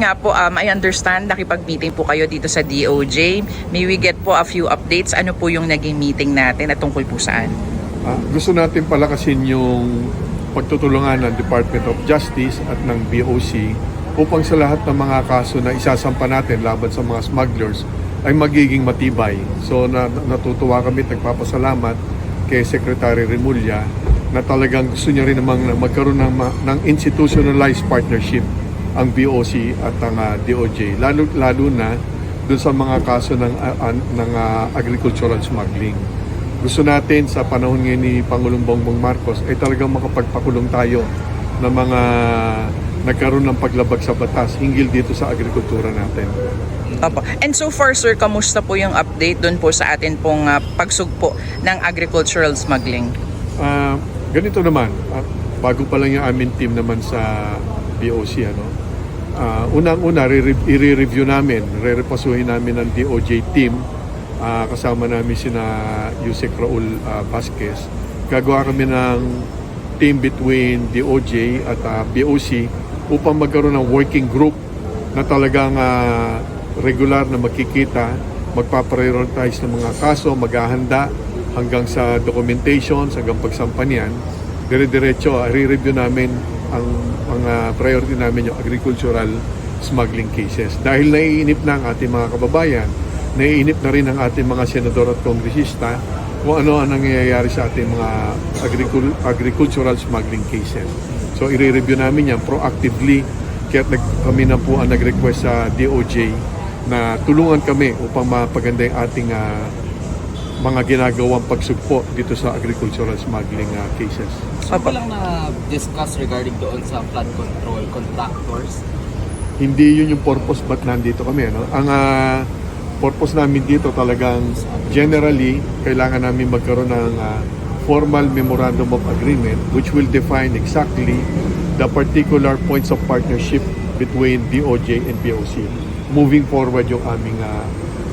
nga po, um, I understand nakipag-meeting po kayo dito sa DOJ. May we get po a few updates? Ano po yung naging meeting natin at tungkol po saan? Ah, gusto natin palakasin yung pagtutulungan ng Department of Justice at ng BOC upang sa lahat ng mga kaso na isasampa natin laban sa mga smugglers ay magiging matibay. So na, natutuwa kami at nagpapasalamat kay Secretary Remulla na talagang gusto niya rin namang na magkaroon ng, ng institutionalized partnership ang BOC at ang ah, DOJ lalo lalo na doon sa mga kaso ng an- ng ah, agricultural smuggling gusto natin sa panahon ngayon ni Pangulong Bongbong Marcos ay talagang makapagpakulong tayo ng mga nagkaroon ng paglabag sa batas hinggil dito sa agrikultura natin. Opo. And so far, sir, kamusta po yung update doon po sa atin pong uh, pagsugpo ng agricultural smuggling? Ah, ganito naman, ah, bago pa lang yung aming team naman sa BOC, ano, ah, unang-una, re- i-review namin, re-repasuhin namin ng DOJ team, ah, kasama namin sina Yusek Raul ah, Vasquez. Gagawa kami ng team between DOJ at ah, BOC upang magkaroon ng working group na talagang ah, regular na makikita, magpaprioritize ng mga kaso, maghahanda hanggang sa documentation, hanggang pagsampa niyan. Dire-diretso, re-review namin ang mga priority namin yung agricultural smuggling cases. Dahil naiinip na ang ating mga kababayan, naiinip na rin ang ating mga senador at kongresista kung ano ang nangyayari sa ating mga agricul- agricultural smuggling cases. So i-review namin yan proactively kaya nag, kami na po ang nag-request sa DOJ na tulungan kami upang mapaganda yung ating ah, mga ginagawang pagsugpo dito sa agricultural smuggling ah, cases. So, ko lang na-discuss regarding doon sa flood control contractors. Hindi yun yung purpose ba't nandito kami. Ano? Ang ah, purpose namin dito talagang generally, kailangan namin magkaroon ng ah, formal memorandum of agreement which will define exactly the particular points of partnership between DOJ and BOC. Moving forward yung aming ah,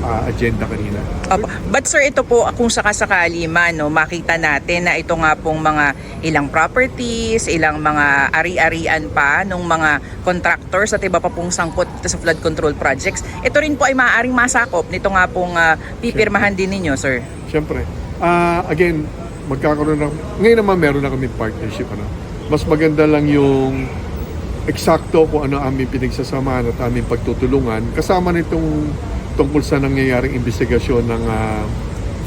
ah, agenda kanina. Opo. But sir, ito po kung sakasakali man, no, makita natin na ito nga pong mga ilang properties, ilang mga ari-arian pa ng mga contractors at iba pa pong sangkot sa flood control projects. Ito rin po ay maaaring masakop nito nga pong ah, pipirmahan din ninyo, sir. Siyempre. Ah, again, magkakaroon ng... Ngayon naman meron na kami partnership. Ano? Mas maganda lang yung eksakto kung ano aming pinagsasamahan at aming pagtutulungan. Kasama nitong tungkol sa nangyayaring investigasyon ng ah,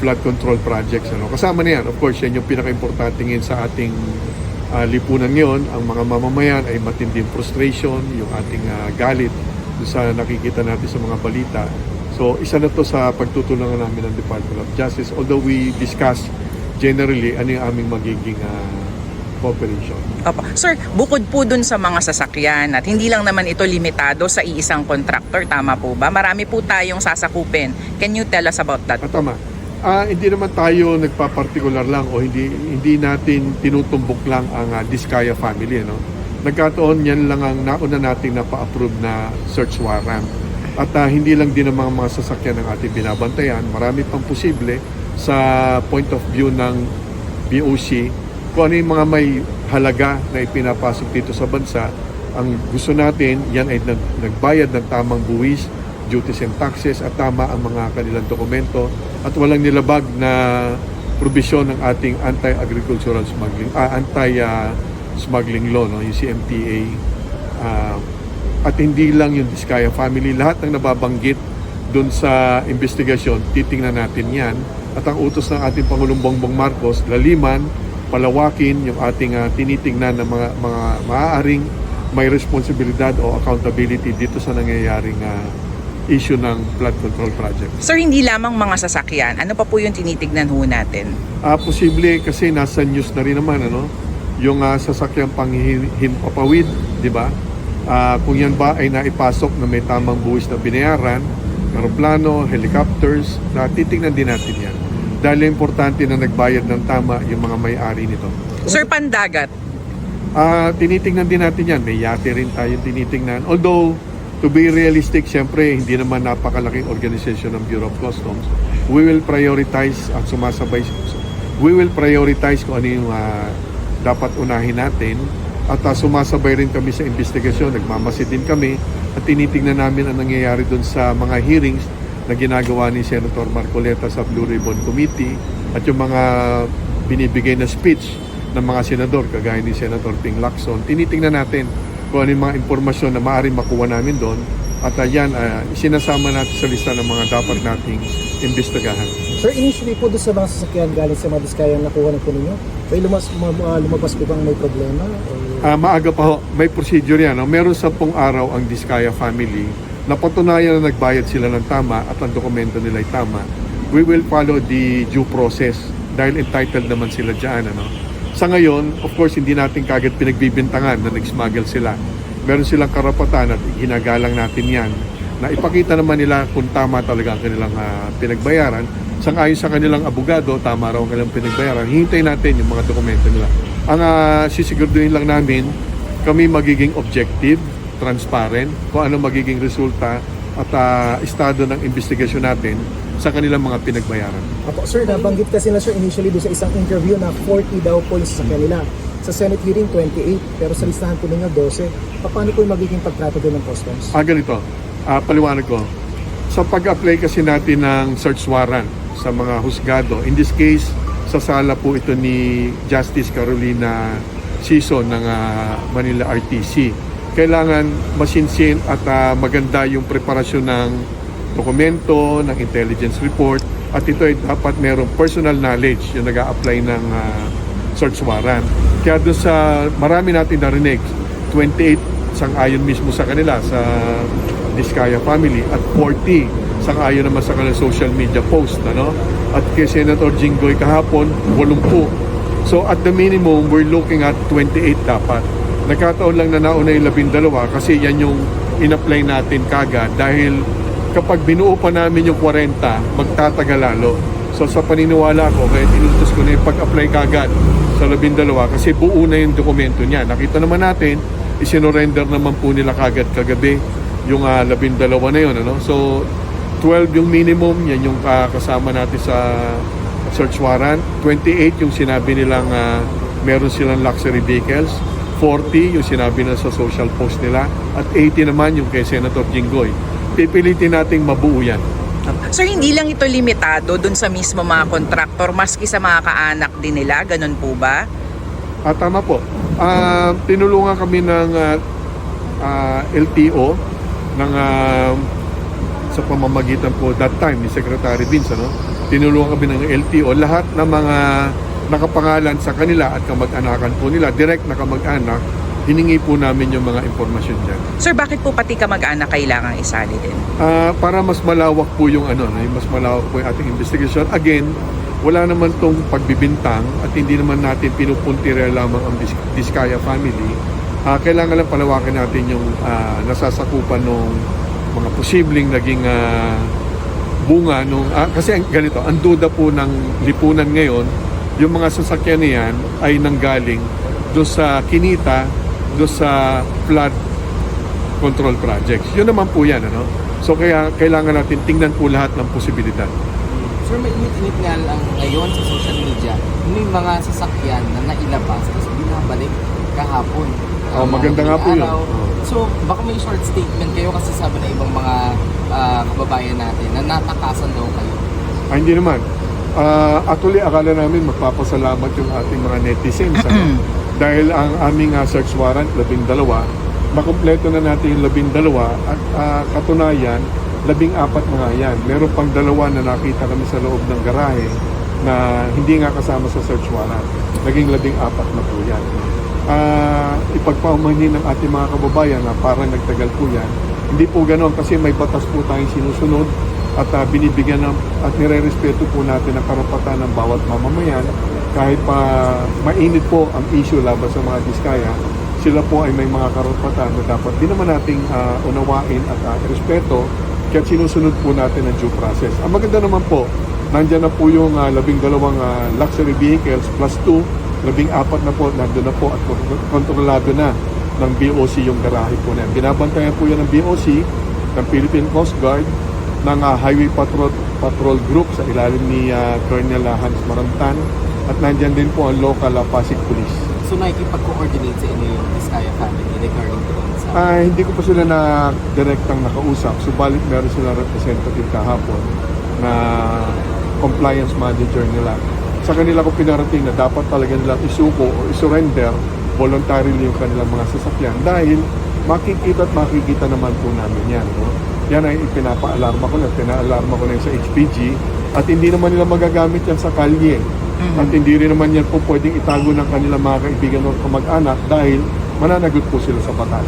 flood control projects. Ano? Kasama na yan. Of course, yan yung pinaka-importante ngayon sa ating ah, lipunan ngayon. Ang mga mamamayan ay matinding frustration, yung ating ah, galit sa nakikita natin sa mga balita. So, isa na to sa pagtutulungan namin ng Department of Justice. Although we discuss generally ano yung aming magiging ah, cooperation. Opo. Sir, bukod po dun sa mga sasakyan at hindi lang naman ito limitado sa iisang contractor, tama po ba? Marami po tayong sasakupin. Can you tell us about that? At tama. Ah, hindi naman tayo nagpa-particular lang o hindi hindi natin tinutumbok lang ang ah, Diskaya family ano. Nagkataon yan lang ang nauna nating napa-approve na search warrant. At ah, hindi lang din ang mga, mga sasakyan ng ating binabantayan, marami pang posible sa point of view ng BOC kung ano yung mga may halaga na ipinapasok dito sa bansa. Ang gusto natin, yan ay nag, nagbayad ng tamang buwis, duties and taxes at tama ang mga kanilang dokumento at walang nilabag na probisyon ng ating anti-agricultural smuggling, ah, anti-smuggling law, no, yung CMTA. Ah, at hindi lang yung Diskaya family, lahat ng nababanggit doon sa investigasyon, titingnan natin yan. At ang utos ng ating Pangulong Bongbong Marcos, laliman, palawakin yung ating ah, tinitingnan ng mga, mga maaaring may responsibilidad o accountability dito sa nangyayaring ah, issue ng flood control project. Sir, hindi lamang mga sasakyan. Ano pa po yung tinitignan ho natin? Ah, posible kasi nasa news na rin naman ano, yung uh, sasakyang panghimpapawid, di ba? Ah, kung yan ba ay naipasok na may tamang buwis na binayaran, aeroplano, helicopters, na titingnan din natin yan. Dahil importante na nagbayad ng tama yung mga may-ari nito. Sir, pandagat. Ah, tinitingnan din natin yan. May yate rin tayong tinitingnan. Although, to be realistic, syempre, hindi naman napakalaking organisasyon ng Bureau of Customs. We will prioritize at sumasabay. We will prioritize kung ano yung ah, dapat unahin natin. at ah, sumasabay rin kami sa investigasyon, nagmamasid din kami at tinitingnan namin ang nangyayari doon sa mga hearings na ginagawa ni Senator Marcoleta sa Blue Ribbon Committee at yung mga binibigay na speech ng mga senador kagaya ni Senator Ping Lacson. Tinitingnan natin kung ano yung mga impormasyon na maaaring makuha namin doon at uh, yan, ah, isinasama natin sa lista ng mga dapat nating imbestigahan. Sir, initially po doon sa mga sasakyan galing sa mga diskaya na nakuha na po ninyo, may lumas, ma- ma- lumabas po bang may problema? O, Ah, maaga pa ho, may procedure yan. No? Meron sampung araw ang Diskaya family. Napatunayan na nagbayad sila ng tama at ang dokumento nila ay tama. We will follow the due process dahil entitled naman sila dyan. Ano? Sa ngayon, of course, hindi natin kagad pinagbibintangan na nag-smuggle sila. Meron silang karapatan at ginagalang natin yan na ipakita naman nila kung tama talaga ang kanilang ah, pinagbayaran. Sangayon sa kanilang abogado, tama raw ang kanilang pinagbayaran. Hintay natin yung mga dokumento nila. Ang uh, sisiguraduhin lang namin, kami magiging objective, transparent, kung ano magiging resulta at ah, estado ng investigasyon natin sa kanilang mga pinagbayaran. Apo, sir, nabanggit kasi na sir initially doon sa isang interview na 40 daw po yung sasakyan nila. Sa Senate hearing, 28, pero sa listahan po ninyo, 12. Paano po yung magiging pagtrato doon ng customs? Ah, ganito. Ah, paliwanag ko. Sa pag-apply kasi natin ng search warrant sa mga husgado, in this case, sa sala po ito ni Justice Carolina Sison ng ah, Manila RTC. Kailangan masinsin at ah, maganda yung preparasyon ng dokumento, ng intelligence report, at ito ay dapat merong personal knowledge yung nag apply ng ah, search warrant. Kaya doon sa marami natin narinig, 28 sang-ayon mismo sa kanila sa Diskaya family at 40 sang-ayon naman sa kanilang social media post ano? At kay Senator Jinggoy kahapon 80 so at the minimum we're looking at 28 dapat nagkataon lang na nauna yung labindalawa kasi yan yung in-apply natin kagad dahil kapag binuo pa namin yung 40 magtatagal lalo so sa paniniwala ko kaya inutos ko na yung pag-apply kagad sa labindalawa kasi buo na yung dokumento niya nakita naman natin isinorender naman po nila kagad kagabi yung uh, labindalawa na yun. Ano? So, 12 yung minimum, yan yung ah, kasama natin sa search warrant. 28 yung sinabi nilang ah, meron silang luxury vehicles. 40 yung sinabi na sa social post nila. At 80 naman yung kay Senator Jinggoy. Pipilitin nating mabuo yan. Sir, hindi lang ito limitado dun sa mismo mga kontraktor, maski sa mga kaanak din nila, ganun po ba? Ah, tama po. Ah, tinulungan kami ng ah, ah, LTO ng ah, sa pamamagitan po that time ni Secretary Vince ano tinulungan kami ng LTO lahat ng mga nakapangalan sa kanila at kamag-anakan po nila direct na kamag-anak hiningi po namin yung mga impormasyon dyan. Sir, bakit po pati kamag-anak kailangan isali din? Ah, para mas malawak po yung ano, mas malawak po yung ating investigation. Again, wala naman tong pagbibintang at hindi naman natin pinupuntira lamang ang Dis- Diskaya family. Ah, kailangan lang palawakin natin yung ah, nasasakupan ng mga posibleng naging ah, bunga nung ah, kasi ganito, ang duda po ng lipunan ngayon, yung mga sasakyan na yan ay nanggaling doon sa kinita, doon sa flood control projects. Yun naman po yan, ano? So kaya kailangan natin tingnan po lahat ng posibilidad. Sir, may init-init nga lang ngayon sa social media, may mga sasakyan na nailabas tapos binabalik kahapon. Oh, maganda nga po yun. Oh. So, baka may short statement kayo kasi sabi na ibang mga ah, kababayan natin na natakasan daw kayo. Ah, hindi naman. Ah, actually, akala namin magpapasalamat yung ating mga netizens. ano? Dahil ang aming ah, search warrant, labing dalawa, makumpleto na natin yung labing dalawa at ah, katunayan, labing apat mga yan. Meron pang dalawa na nakita kami sa loob ng garahe na hindi nga kasama sa search warrant. Naging labing apat na po yan. Ah, ipagpaumanhin ng ating mga kababayan na parang nagtagal po yan. Hindi po ganoon kasi may batas po tayong sinusunod at ah, binibigyan ng, at nire-respeto po natin ang karapatan ng bawat mamamayan kahit pa mainit po ang issue laban sa mga diskaya sila po ay may mga karapatan na dapat din naman nating ah, unawain at uh, respeto kaya sinusunod po natin ang due process. Ang maganda naman po, nandyan na po yung ah, labing dalawang ah, luxury vehicles plus two, labing apat na po, nandun na po at kontrolado na ng BOC yung garahe po na yan. Binabantayan po yan ng BOC, ng Philippine Coast Guard, ng ah, Highway Patrol Patrol Group sa ilalim ni ah, Colonel ah, Hans Marantan at nandyan din po ang local ah, Pasig Police. So nakikipag-coordinate sa inyo yung Vizcaya family regarding doon sa... Ah, hindi ko pa sila na direktang nakausap. Subalit meron sila representative kahapon na compliance manager nila. Sa kanila ko pinarating na dapat talaga nilang isuko o isurrender voluntarily yung kanilang mga sasakyan dahil makikita at makikita naman po namin yan. No? Yan ay ipinapaalarma ko na, pinaalarma ko na sa HPG at hindi naman nila magagamit yan sa kalye. At hindi rin naman yan po pwedeng itago ng kanilang mga kaibigan o kamag-anak dahil mananagot po sila sa batas.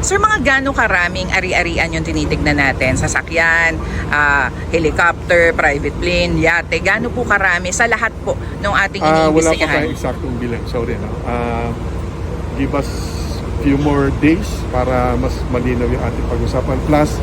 Sir, mga gano'ng karaming ari-arian yung tinitignan natin? Sasakyan, ah, helicopter, private plane, yate. Gano'n po karami sa lahat po ng ating Ah, wala pa iniimbestigahan? tayong eksaktong bilang. Sorry, no? Ah, give us few more days para mas malinaw yung ating pag-usapan. Plus,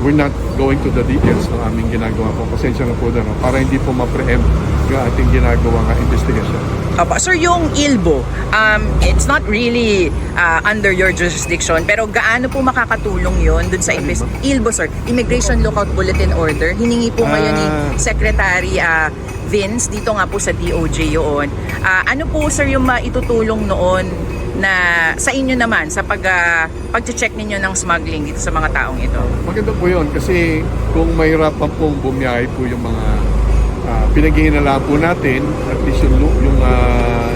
we're not going to the details ng aming ginagawa po. Pasensya na po doon, no? para hindi po ma-preempt yung ating ginagawa nga investigation. Opo. Sir, yung ILBO, um, it's not really ah, under your jurisdiction, pero gaano po makakatulong yon dun sa invest ILBO, sir? Immigration Lookout Bulletin Order. Hiningi po ngayon ni Ah. Secretary ah, Vince, dito nga po sa DOJ yun. Ah, ano po, sir, yung maitutulong noon na sa inyo naman sa pag ah, pag-check ninyo ng smuggling dito sa mga taong ito? Maganda po yun kasi kung mahirapan pong bumiyahe po yung mga uh, pinaghihinala po natin, at least yung, yung ah,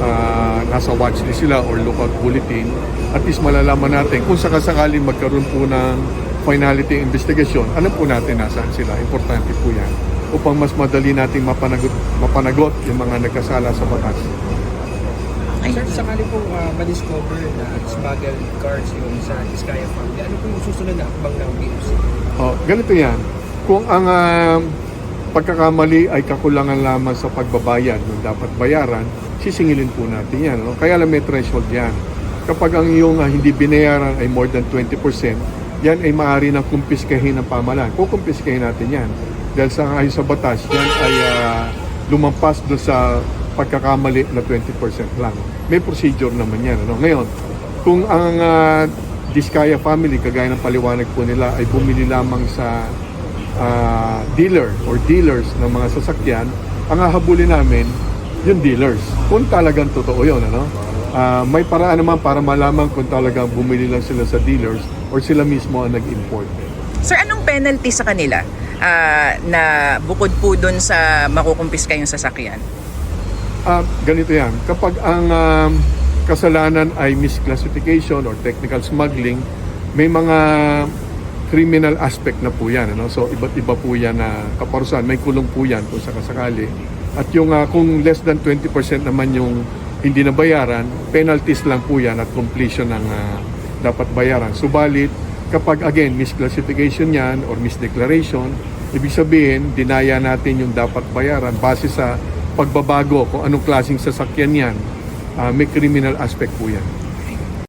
ah, nasa watchlist sila or lookout bulletin, at least malalaman natin kung sakasakaling magkaroon po ng finality investigation, alam po natin nasaan sila. Importante po yan upang mas madali nating mapanagot, mapanagot yung mga nagkasala sa batas. Sir, sakali pong uh, ma-discover na smuggled cars yung sa Vizcaya family, ano po yung susunod na hakbang ng BOC? Oh, ganito yan. Kung ang ah, pagkakamali ay kakulangan lamang sa pagbabayad ng dapat bayaran, sisingilin po natin yan. No? Kaya lang may threshold yan. Kapag ang iyong ah, hindi binayaran ay more than 20%, yan ay maaari ng kumpiskahin ng pamalan. Kukumpiskahin natin yan. Dahil sa ayon sa batas, yan ay ah, lumampas doon sa pagkakamali na 20% lang. May procedure naman yan. Ano? Ngayon, kung ang ah, Diskaya family, kagaya ng paliwanag po nila, ay bumili lamang sa ah, dealer or dealers ng mga sasakyan, ang hahabulin namin, yung dealers. Kung talagang totoo yun, ano? Ah, may paraan naman para malaman kung talagang bumili lang sila sa dealers or sila mismo ang nag-import. Sir, anong penalty sa kanila ah, na bukod po dun sa makukumpiska yung sasakyan? Ah, ganito yan. Kapag ang um, kasalanan ay misclassification or technical smuggling, may mga criminal aspect na po yan. Ano? So, iba't iba po yan na kaparusahan. May kulong po yan kung sakasakali. At yung ah, kung less than 20% naman yung hindi na bayaran, penalties lang po yan at completion ng ah, dapat bayaran. Subalit, kapag again, misclassification yan or misdeclaration, ibig sabihin, dinaya natin yung dapat bayaran base sa pagbabago kung anong klaseng sasakyan yan, ah, may criminal aspect po yan.